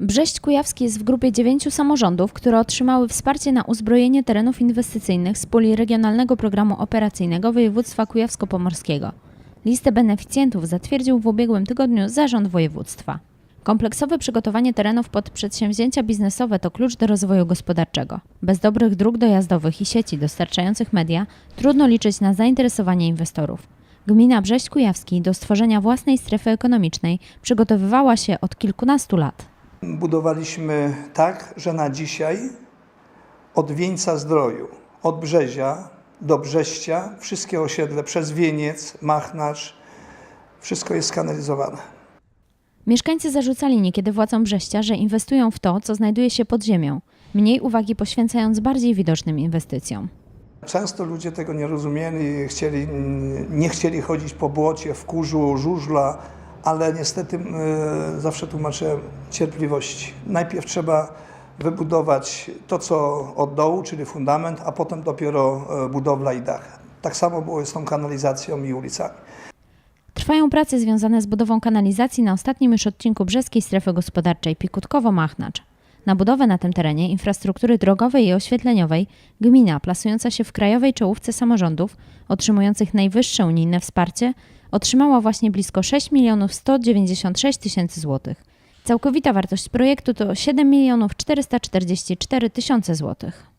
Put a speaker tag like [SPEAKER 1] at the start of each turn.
[SPEAKER 1] Brześć Kujawski jest w grupie dziewięciu samorządów, które otrzymały wsparcie na uzbrojenie terenów inwestycyjnych z puli Regionalnego Programu Operacyjnego Województwa Kujawsko-Pomorskiego. Listę beneficjentów zatwierdził w ubiegłym tygodniu Zarząd Województwa. Kompleksowe przygotowanie terenów pod przedsięwzięcia biznesowe to klucz do rozwoju gospodarczego. Bez dobrych dróg dojazdowych i sieci dostarczających media trudno liczyć na zainteresowanie inwestorów. Gmina Brześć Kujawski do stworzenia własnej strefy ekonomicznej przygotowywała się od kilkunastu lat.
[SPEAKER 2] Budowaliśmy tak, że na dzisiaj od Wieńca Zdroju, od Brzezia do Brześcia, wszystkie osiedle przez Wieniec, Machnacz, wszystko jest skanalizowane.
[SPEAKER 1] Mieszkańcy zarzucali niekiedy władzom Brześcia, że inwestują w to, co znajduje się pod ziemią, mniej uwagi poświęcając bardziej widocznym inwestycjom.
[SPEAKER 2] Często ludzie tego nie rozumieli, chcieli, nie chcieli chodzić po błocie, w kurzu, żużla, ale niestety e, zawsze tłumaczę cierpliwości. Najpierw trzeba wybudować to, co od dołu, czyli fundament, a potem dopiero e, budowla i dach. Tak samo było z tą kanalizacją i ulicami.
[SPEAKER 1] Trwają prace związane z budową kanalizacji na ostatnim już odcinku brzeskiej strefy gospodarczej Pikutkowo-Machnacz. Na budowę na tym terenie infrastruktury drogowej i oświetleniowej gmina, plasująca się w krajowej czołówce samorządów, otrzymujących najwyższe unijne wsparcie, otrzymała właśnie blisko 6 milionów 196 tysięcy złotych. Całkowita wartość projektu to 7 milionów 444 tysiące złotych.